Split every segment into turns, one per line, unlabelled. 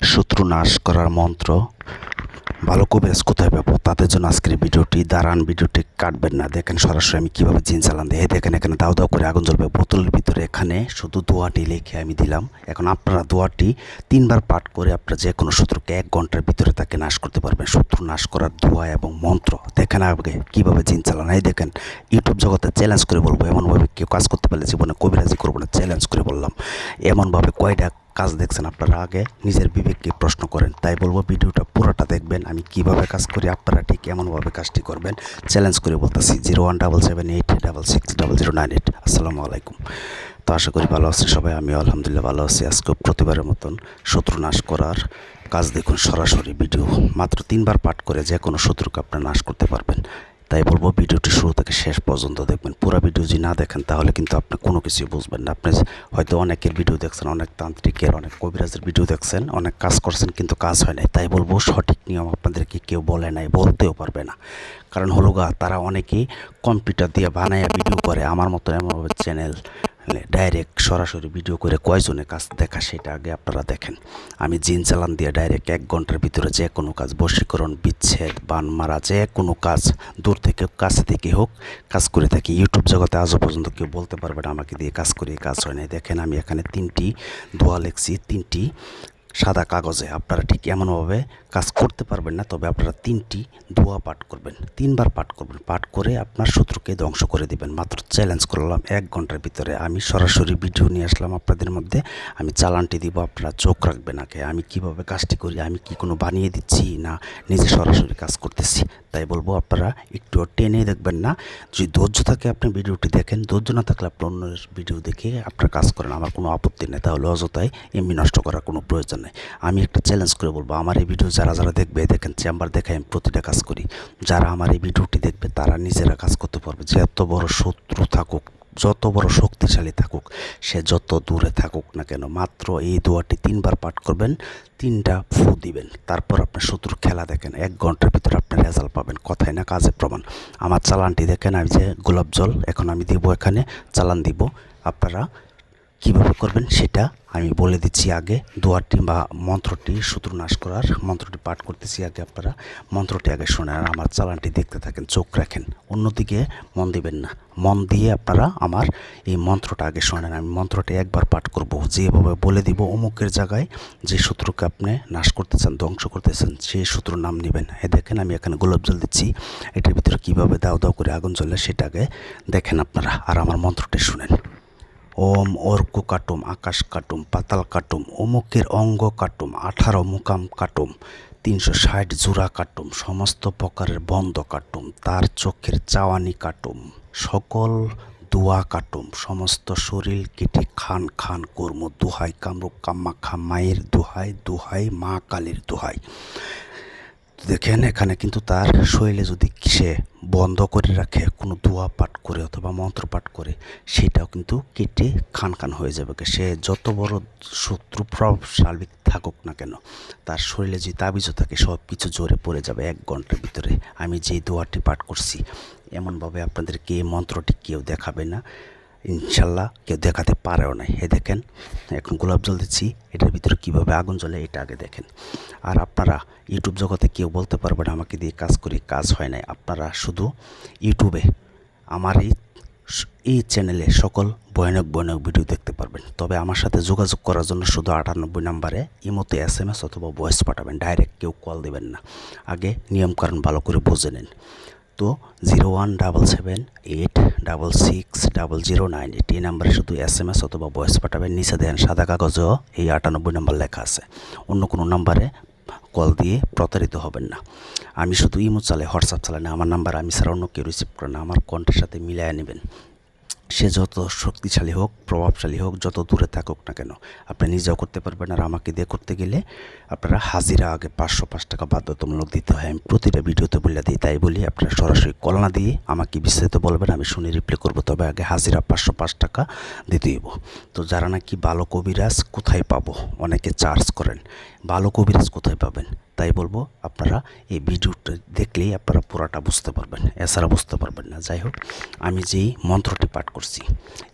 শত্রু নাশ করার মন্ত্র। ভালো কবিরাজ কোথায় পাবো তাদের জন্য আজকের ভিডিওটি, দাঁড়ান, ভিডিওটি কাটবেন না। দেখেন সরাসরি আমি কীভাবে জিন চালান দিই। দেখেন এখানে দাও দাও করে আগুন জ্বলবে। বোতলের ভিতরে এখানে শুধু দোয়াটি লিখে আমি দিলাম। এখন আপনারা দোয়াটি তিনবার পাঠ করে আপনারা যে কোনো শত্রুকে এক ঘণ্টার ভিতরে তাকে নাশ করতে পারবেন। শত্রু নাশ করার দোয়া এবং মন্ত্র। দেখেন আগে কীভাবে জিন চালান। এই দেখেন, ইউটিউব জগতে চ্যালেঞ্জ করে বলব। এমনভাবে কেউ কাজ করতে পারলে জীবনে কবিরাজি করব না চ্যালেঞ্জ করে বললাম। এমনভাবে কয়টা কাজ দেখছেন আপনারা আগে, নিজের বিবেককে প্রশ্ন করেন। তাই বলব ভিডিওটা পুরোটা দেখবেন, আমি কীভাবে কাজ করি, আপনারা ঠিক এমনভাবে কাজটি করবেন। চ্যালেঞ্জ করে বলতেছি, zero one double seven eight double six double zero nine eight. আসসালামু আলাইকুম। তো আশা করি ভালো আছেন সবাই আমি আলহামদুলিল্লাহ ভালো আছি। আজকে প্রতিবারের মতন শত্রু নাশ করার কাজ দেখুন সরাসরি ভিডিও। মাত্র তিনবার পাঠ করে যে কোনো শত্রুকে আপনারা নাশ করতে পারবেন। তাই বলব ভিডিওটি শুরু থেকে শেষ পর্যন্ত দেখবেন। পুরো ভিডিও যদি না দেখেন, তাহলে কিন্তু আপনি কোনো কিছুই বুঝবেন না। আপনি হয়তো অনেকের ভিডিও দেখছেন, অনেক তান্ত্রিকের অনেক কবিরাজের ভিডিও দেখছেন, অনেক কাজ করছেন, কিন্তু কাজ হয় নাই। তাই বলব সঠিক নিয়ম আপনাদেরকে কেউ বলে নাই, বলতেও পারবে না। কারণ হলো গা, তারা অনেকেই কম্পিউটার দিয়ে বানায় ভিডিও করে। আমার মতো এমনভাবে চ্যানেল ডাইরেক্ট সরাসরি ভিডিও করে কয়জনে কাজ দেখা সেটা আগে আপনারা দেখেন। আমি জিন চালান দিয়ে ডাইরেক্ট এক ঘণ্টার ভিতরে যে কোনো কাজ, বশীকরণ, বিচ্ছেদ, বান মারা, যে কোনো কাজ দূর থেকে কাছে থেকে হোক, কাজ করে থাকি। ইউটিউব জগতে আজও পর্যন্ত কেউ বলতে পারবে না আমাকে দিয়ে কাজ করি কাজ হয় না দেখেন আমি এখানে তিনটি দোয়া লিখছি, তিনটি সাদা কাগজে। আপনারা ঠিক এমনভাবে কাজ করতে পারবেন না, তবে আপনারা তিনটি দোয়া পাঠ করবেন। তিনবার পাঠ করবেন। পাঠ করে আপনার শত্রুকে ধ্বংস করে দিবেন। মাত্র চ্যালেঞ্জ করলাম এক ঘণ্টার ভিতরে। আমি সরাসরি ভিডিও নিয়ে আসলাম আপনাদের মধ্যে। আমি চালানটি দিব, আপনারা চোখ রাখবেন আগে। আমি কীভাবে কাজটি করি? আমি কি কোনো বানিয়ে দিচ্ছি না নিজে সরাসরি কাজ করতেছি? তাই বলব, আপনারা একটু টেনে দেখবেন না। যদি ধৈর্য থাকে আপনি ভিডিওটি দেখেন, ধৈর্য না থাকলে আপনি অন্য ভিডিও দেখে আপনার কাজ করেন। আমার কোনো আপত্তি নেই, তাহলে অযথায় এমনি নষ্ট করার কোনো প্রয়োজন নেই। আমি একটা চ্যালেঞ্জ করে বলব, আমার এই ভিডিও যারা যারা দেখবে, দেখেন চেম্বার দেখে আমি প্রতিটা কাজ করি। যারা আমার এই ভিডিওটি দেখবে, তারা নিজেরা কাজ করতে পারবে। যে এত বড় শত্রু থাকুক, যত বড় শক্তিশালী থাকুক, সে যত দূরে থাকুক না কেন, মাত্র এই দোয়াটি তিনবার পাঠ করবেন, তিনটা ফু দিবেন। তারপর আপনার শত্রুর খেলা দেখেন, এক ঘণ্টার ভিতরে আপনার রেজাল্ট পাবেন। কথায় না কাজে প্রমাণ। আমার চালানটি দেখেন, আমি যে গোলাপ জল এখন আমি দিব এখানে, চালান দিব। আপনারা কীভাবে করবেন সেটা আমি বলে দিচ্ছি আগে। দোয়ারটি বা মন্ত্রটি শত্রু নাশ করার মন্ত্রটি পাঠ করতেছি আগে আপনারা। মন্ত্রটি আগে শোনেন আর আমার চালানটি দেখতে থাকেন, চোখ রাখেন। অন্যদিকে মন দিবেন না। মন দিয়ে আপনারা আমার এই মন্ত্রটা আগে শোনেন। আমি মন্ত্রটি একবার পাঠ করব। যেভাবে বলে দিব, অমুকের জায়গায় যে শত্রুকে আপনি নাশ করতে চান ধ্বংস করতে চান সেই শত্রুর নাম নেবেন। এ দেখেন, আমি এখানে গোলাপ জল দিচ্ছি। এটার ভিতরে কীভাবে দাও দাও করে আগুন জ্বলে সেটা আগে দেখেন আপনারা। আর আমার মন্ত্রটি শুনেন। ওম অর্ক কাটুম, আকাশ কাটুম, পাতাল কাটুম, অমুকের অঙ্গ কাটুম, আঠারো মুকাম কাটুম, তিনশো ষাট জোড়া কাটুম, সমস্ত প্রকারের বন্ধ কাটুম, তার চোখের চাওয়ানি কাটুম, সকল দোয়া কাটুম, সমস্ত শরীর কেটে খান খান কর্ম, দুহাই কামরূপ কাম্মাখা মায়ের দুহাই দুহাই মা কালীর দোহাই। দেখেন, এখানে কিন্তু তার শরীরে যদি সে বন্ধ করে রাখে, কোনো দোয়া পাঠ করে অথবা মন্ত্র পাঠ করে, সেটাও কিন্তু কেটে খান খান হয়ে যাবে। সে যত বড় শত্রু প্রভাবশালী থাকুক না কেন, তার শরীরে যে তাবিজও থাকে সব কিছু জোরে পড়ে যাবে এক ঘণ্টার ভিতরে। আমি যেই দোয়াটি পাঠ করছি, এমনভাবে আপনাদেরকে এই মন্ত্রটি কেউ দেখাবে না। ইনশাল্লাহ কেউ দেখাতে পারেও না। এ দেখেন, এখন গোলাপ জল দিচ্ছি এটার ভিতরে কীভাবে আগুন জ্বলে এটা আগে দেখেন। আর আপনারা ইউটিউব জগতে কেউ বলতে পারবেন আমাকে দিয়ে কাজ করি, কাজ হয় নাই। আপনারা শুধু ইউটিউবে আমার এই এই চ্যানেলে সকল ভয়ানক ভয়ানক ভিডিও দেখতে পারবেন। তবে আমার সাথে যোগাযোগ করার জন্য শুধু আটানব্বই নাম্বারে ইমোতে এস এম এস অথবা ভয়েস পাঠাবেন, ডাইরেক্ট কেউ কল দেবেন না। আগে নিয়মকানুন ভালো করে বুঝে নিন। তো zero one double seven eight double six double zero nine এই নাম্বারে শুধু এস এম এস অথবা বয়স পাঠাবেন, নিচে দেন সাদা কাগজেও এই আটানব্বই নাম্বার লেখা আছে। অন্য কোনো নাম্বারে কল দিয়ে প্রতারিত হবেন না। আমি শুধু ইমো চালাই হোয়াটসঅ্যাপ চালাই না, আমার নাম্বার আমি ছাড়া অন্য কেউ রিসিভ করে না, আমার কন্টের সাথে মিলিয়ে নেবেন। সে যত শক্তিশালী হোক, প্রভাবশালী হোক, যত দূরে থাকুক না কেন, আপনি নিজেও করতে পারবেন। আর আমাকে দিয়ে করতে গেলে আপনারা হাজিরা আগে পাঁচশো পাঁচ টাকা বাধ্যতামূলক দিতে হয়। আমি প্রতিটা ভিডিওতে বলে দিই, তাই বলি, আপনারা সরাসরি কল না দিয়ে আমাকে বিস্তারিত বলবেন, আমি শুনে রিপ্লাই করব। তবে আগে হাজিরা পাঁচশো পাঁচ টাকা দিতে হইব। তো যারা নাকি ভালো কবিরাজ কোথায় পাবো? অনেকে চার্জ করেন। ভালো কবিরাজ কোথায় পাবেন? তাই বলব আপনারা এই ভিডিওটা দেখলেই আপনারা পুরাটা বুঝতে পারবেন, এছাড়া বুঝতে পারবেন না। যাই হোক, আমি যেই মন্ত্রটি পাঠ করছি,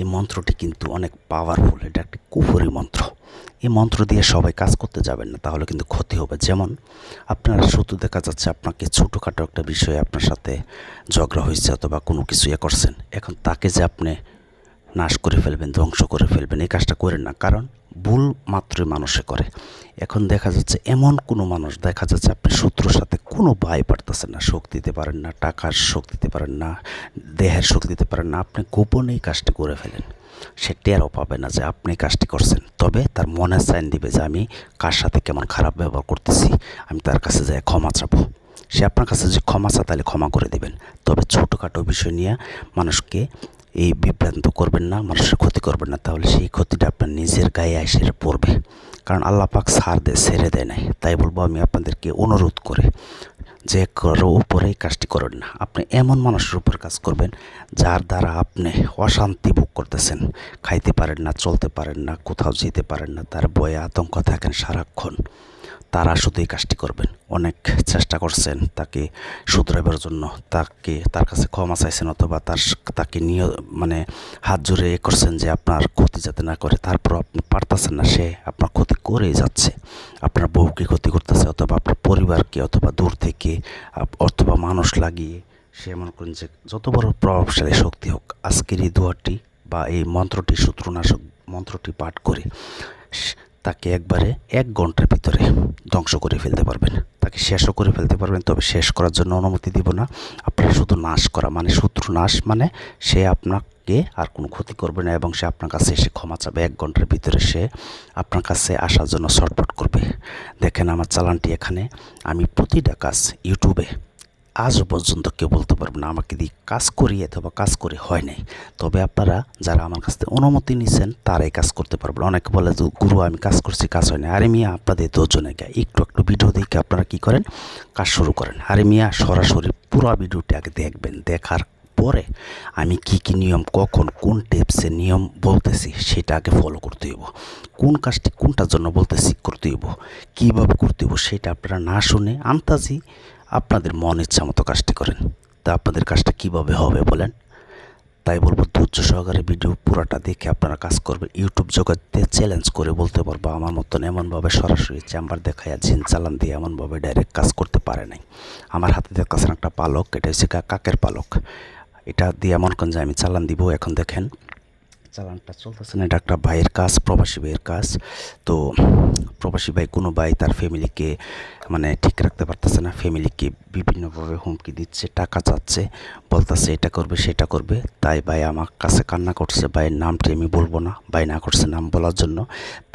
এই মন্ত্রটি কিন্তু অনেক পাওয়ারফুল এটা একটি কুফরি মন্ত্র। এই মন্ত্র দিয়ে সবাই কাজ করতে যাবেন না, তাহলে কিন্তু ক্ষতি হবে। যেমন, আপনার শুধু দেখা যাচ্ছে আপনাকে ছোটোখাটো একটা বিষয়ে আপনার সাথে ঝগড়া হয়েছে অথবা কোনো কিছু ইয়ে করছেন, এখন তাকে যে আপনি নাশ করে ফেলবেন, ধ্বংস করে ফেলবেন, এই কাজটা করেন না। কারণ ভুল মাত্রই মানুষে করে। এখন দেখা যাচ্ছে এমন কোনো মানুষ, দেখা যাচ্ছে আপনি শত্রুর সাথে কোনো ভয় পারতেছেন না, শোক দিতে পারেন না, টাকার শোক দিতে পারেন না, দেহের শোক দিতে পারেন না, আপনি গোপনেই কাজটি করে ফেলেন। সে টেরও পাবে না যে আপনি কাজটি করছেন। তবে তার মনে সাইন দিবে যে আমি কার সাথে কেমন খারাপ ব্যবহার করতেছি, আমি তার কাছে যাই ক্ষমা চাবো। সে আপনার কাছে যে ক্ষমা চা তাহলে ক্ষমা করে দেবেন। তবে ছোটোখাটো বিষয় নিয়ে মানুষকে এই বিভ্রান্ত করবেন না, মানুষের ক্ষতি করবেন না। তাহলে সেই ক্ষতিটা আপনার নিজের গায়ে এসে পড়বে। কারণ আল্লাহ পাক সার দেয় ছেড়ে দেয় নাই। তাই বলব আমি আপনাদেরকে অনুরোধ করে, যে কারও উপরে কাজটি করেন না। আপনি এমন মানুষের উপর কাজ করবেন, যার দ্বারা আপনি অশান্তি ভোগ করতেছেন। খাইতে পারেন না, চলতে পারেন না, কোথাও যেতে পারেন না, তার বয়ে আতঙ্ক থাকেন সারাক্ষণ। তারা শুধু এই কাজটি করবেন। অনেক চেষ্টা করছেন তাকে শুধরাবার জন্য। তাকে, তার কাছে ক্ষমা চাইছেন অথবা তার তাকে নিয়ে মানে হাত জোরে এ করছেন যে আপনার ক্ষতি যাতে না করে। তারপর আপনি পারতেছেন না, সে আপনার ক্ষতি করেই যাচ্ছে। আপনার বউকে ক্ষতি করতেছে অথবা আপনার পরিবারকে অথবা দূর থেকে অথবা মানুষ লাগিয়ে সে মনে করেন যে যত বড় প্রভাবশালী শক্তি হোক, আজকের এই দোয়াটি বা এই মন্ত্রটি সূত্রনাশক মন্ত্রটি পাঠ করে তাকে একবারে এক ঘণ্টার ভিতরে ধ্বংস করে ফেলতে পারবেন। তাকে শেষও করে ফেলতে পারবেন, তবে শেষ করার জন্য অনুমতি দিব না। আপনারা শুধু নাশ করা মানে শত্রু নাশ মানে সে আপনাকে আর কোনো ক্ষতি করবে না এবং সে আপনার কাছে এসে ক্ষমা চাবে। এক ঘণ্টার ভিতরে সে আপনার কাছে আসার জন্য ছটফট করবে। দেখেন আমার চালানটি এখানে। আমি প্রতিটা কাজ ইউটিউবে আজও পর্যন্ত কেউ বলতে পারবে না, আমাকে দিয়ে কাজ করিয়ে অথবা কাজ করে হয় নাই। তবে আপনারা যারা আমার কাছ থেকে অনুমতি নিছেন, তারাই কাজ করতে পারবেন। অনেকে বলে যে, গুরু, আমি কাজ করছি, কাজ হয় না আরে মিয়া, আপনাদের দুজনে গায়ে একটু একটু ভিডিও দেখে আপনারা কি করেন? কাজ শুরু করেন। আরে মিয়া, সরাসরি পুরো ভিডিওটি আগে দেখবেন। দেখার পরে আমি কি কি নিয়ম, কখন, কোন টিপসে নিয়ম বলতেছি, সেটা আগে ফলো করতে হইব। কোন কাজটি কোনটার জন্য বলতেছি, করতে হইব। কীভাবে করতে হইব, সেটা আপনারা না শুনে আন্তাজি আপনাদের মন ইচ্ছা মতো কাজটি করেন। তা আপনাদের কাজটা কীভাবে হবে বলেন? তাই বলব ধৈর্য সহকারে ভিডিও পুরাটা দেখে আপনারা কাজ করবেন। ইউটিউব জগতে চ্যালেঞ্জ করে বলতে পারব, আমার মতন এমনভাবে সরাসরি চেম্বার দেখায় জিন চালান দিয়ে এমনভাবে ডাইরেক্ট কাজ করতে পারে নাই। আমার হাতে দেখতেছেন একটা পালক, এটা হচ্ছে কাকের পালক। এটা দিয়ে এমন যে আমি চালান দিব, এখন দেখেন চালানটা চলতেছে না, এটা একটা ভাইয়ের কাজ, প্রবাসী ভাইয়ের কাজ। তো প্রবাসী ভাই, কোনো ভাই তার ফ্যামিলিকে মানে ঠিক রাখতে পারতেছে না ফ্যামিলিকে বিভিন্নভাবে হুমকি দিচ্ছে, টাকা চাচ্ছে, বলতেছে এটা করবে, সেটা করবে। তাই ভাই আমার কাছে কান্না করছে, ভাইয়ের নামটি আমি বলব না, ভাই না করছে নাম বলার জন্য।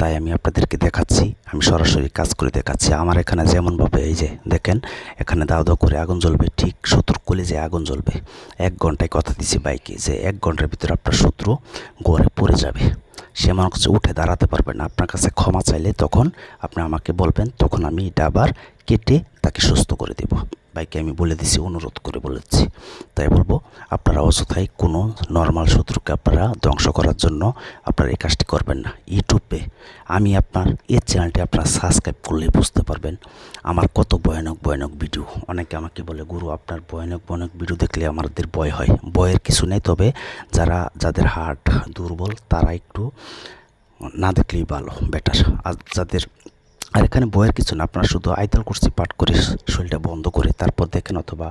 তাই আমি আপনাদেরকে দেখাচ্ছি, আমি সরাসরি কাজ করে দেখাচ্ছি। আমার এখানে যেমনভাবে এই যে দেখেন, এখানে দাও দাও করে আগুন জ্বলবে, ঠিক শত্রু কলেজে আগুন জ্বলবে, এক ঘন্টায় কথা দিছি বাইকে যে এক ঘণ্টার ভিতরে আপনার শত্রু গড়ে পড়ে যাবে। সে আমার কাছে উঠে দাঁড়াতে পারবে না, আপনার কাছে ক্ষমা চাইলে তখন আপনি আমাকে বলবেন, তখন আমি এটা আবার কেটে তাকে সুস্থ করে দেব। বাইকে আমি বলে দিছি, অনুরোধ করে বলেছি। তাই বলব, আপনারা অযথাই কোনো নর্মাল শত্রুকে আপনারা ধ্বংস করার জন্য আপনারা এই কাজটি করবেন না। ইউটিউবে আমি আপনার এই চ্যানেলটি আপনারা সাবস্ক্রাইব করলে বুঝতে পারবেন। আমার কত ভয়ানক ভয়ানক ভিডিও অনেকে আমাকে বলে, গুরু, আপনার ভয়ানক ভয়ানক ভিডিও দেখলে আমাদের ভয় হয়। ভয়ের কিছু নেই, তবে যারা, যাদের হার্ট দুর্বল, তারা একটু না দেখলেই ভালো বেটার আর যাদের আর এখানে বইয়ের কিছু না, আপনারা শুধু আয়তাল কুরসি পাঠ করে শরীরটা বন্ধ করে তারপর দেখেন অথবা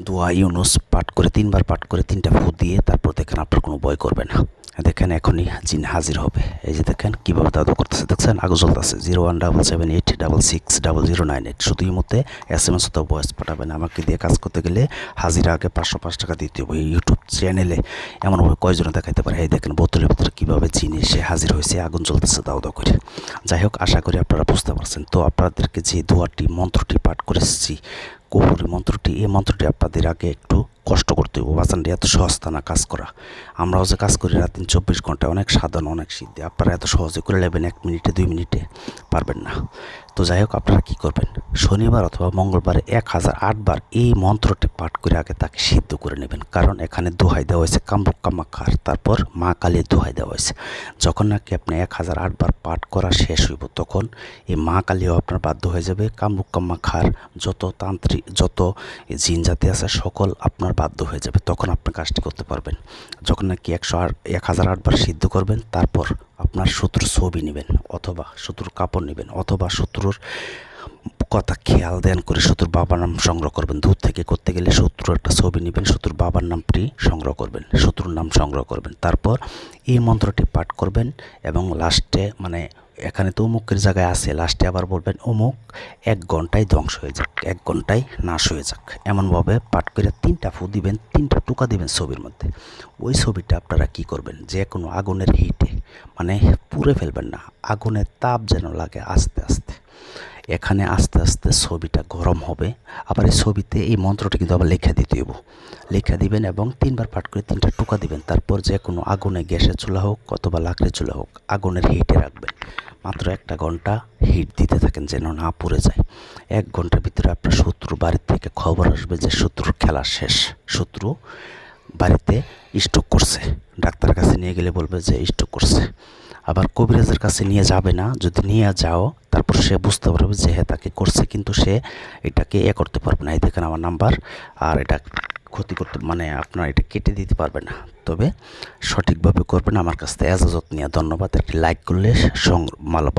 দোয়া ইউনুস পাঠ করে, তিনবার পাঠ করে তিনটা ফু দিয়ে তারপর দেখেন আপনার কোনো বই করবে না। দেখেন এখনই জিন হাজির হবে। এই যে দেখেন কীভাবে দাদু করতেছে। দেখছেন? আগে চলতেছে। Zero one double seven eight double six double zero nine eight. শুধু মধ্যে এস এম এস অথবা ভয়েস পাঠাবেন। আমাকে দিয়ে কাজ করতে গেলে হাজিরা আগে পাঁচশো পাঁচ টাকা দিতে হবে ইউটিউব চ্যানেলে। এমনভাবে কয়জনে দেখাইতে পারে। এই দেখেন বোতলের ভিতরে কীভাবে জিন এসে হাজির হয়েছে। আগুন চলতেছে দাও দাও করে। যাই হোক, আশা করি আপনারা বুঝতে পারছেন। তো আপনাদেরকে যে দোয়াটি, মন্ত্রটি পাঠ করেছি কুহুরি মন্ত্রটি, এই মন্ত্রটি আপনাদের আগে একটু কষ্ট করতে হবে বাসানটি এত সহজ তা না কাজ করা। আমরাও যে কাজ করি রাত দিন চব্বিশ ঘন্টায়, অনেক সাধন, অনেক সিদ্ধি। আপনারা এত সহজে করে নেবেন এক মিনিটে, দুই মিনিটে। পারবেন না। তো যাই হোক, আপনারা কী করবেন? শনিবার অথবা মঙ্গলবারে এক হাজার আটবার এই মন্ত্রটি পাঠ করে আগে তাকে সিদ্ধ করে নেবেন। কারণ এখানে দোহাই দেওয়া হয়েছে কামরুক কামাক্ষার তারপর মা কালীর দোহাই দেওয়া হয়েছে। যখন নাকি আপনি এক হাজার আটবার পাঠ করা শেষ হইব, তখন এই মা কালীও আপনার বাধ্য হয়ে যাবে। কামরুক কামাক্ষার যত তান্ত্রিক, যত জিন জাতি আছে, সকল আপনার বাধ্য হয়ে যাবে। তখন আপনি কাজটি করতে পারবেন। যখন নাকি একশো আট, এক হাজার আটবার সিদ্ধ করবেন, তারপর আপনার শত্রুর ছবি নেবেন অথবা শত্রুর কাপড় নেবেন অথবা শত্রুর কথা খেয়াল দেন করে শত্রুর বাবার নাম সংগ্রহ করবেন। দূর থেকে করতে গেলে শত্রুর একটা ছবি নেবেন, শত্রুর বাবার নামটি সংগ্রহ করবেন, শত্রুর নাম সংগ্রহ করবেন। তারপর এই মন্ত্রটি পাঠ করবেন এবং লাস্টে মানে এখানে তো অমুকের জায়গায় আছে, লাস্টে আবার বলবেন, অমুক এক ঘন্টায় ধ্বংস হয়ে যাক, এক ঘন্টায় নাশ হয়ে যাক। এমনভাবে পাঠ করে তিনটা ফু দিবেন, তিনটা টুকা দিবেন ছবির মধ্যে। ওই ছবিটা আপনারা কি করবেন? যে কোনো আগুনের হিটে মানে পুড়ে ফেলবেন না, আগুনের তাপ যেন লাগে আস্তে আস্তে। এখানে আস্তে আস্তে ছবিটা গরম হবে। আবার এই ছবিতে এই মন্ত্রটা কিন্তু আবার লেখা দিতে হইব। লেখা দিবেন এবং তিনবার পাঠ করে তিনটা টুকা দিবেন। তারপর যে কোনো আগুনে গ্যাসের চুলা হোক অথবা লাকড়ির চুলা হোক, আগুনের হিটে রাখবেন। মাত্র একটা ঘণ্টা হিট দিতে থাকেন যেন না পুড়ে যায়। এক ঘণ্টার ভিতরে আপনার শত্রু বাড়ির থেকে খবর আসবে যে শত্রুর খেলা শেষ। শত্রু বাড়িতে স্ট্রোক করছে। ডাক্তারের কাছে নিয়ে গেলে বলবে যে স্ট্রোক করছে। আবার কবিরাজের কাছে নিয়ে যাবে না। যদি নিয়ে যাও, তারপর সে বুঝতে পারবে যে হ্যাঁ তাকে করছে। কিন্তু সে এটাকে এ করতে পারবে না। এই দেখেন আমার নাম্বার। আর এটা ক্ষতি করতে মানে আপনার এটা কেটে দিতে পারবে না। তবে সঠিকভাবে করবেন। আমার কাছ থেকে এজাজত নিয়ে ধন্যবাদ। একটি লাইক করলে সং ভালো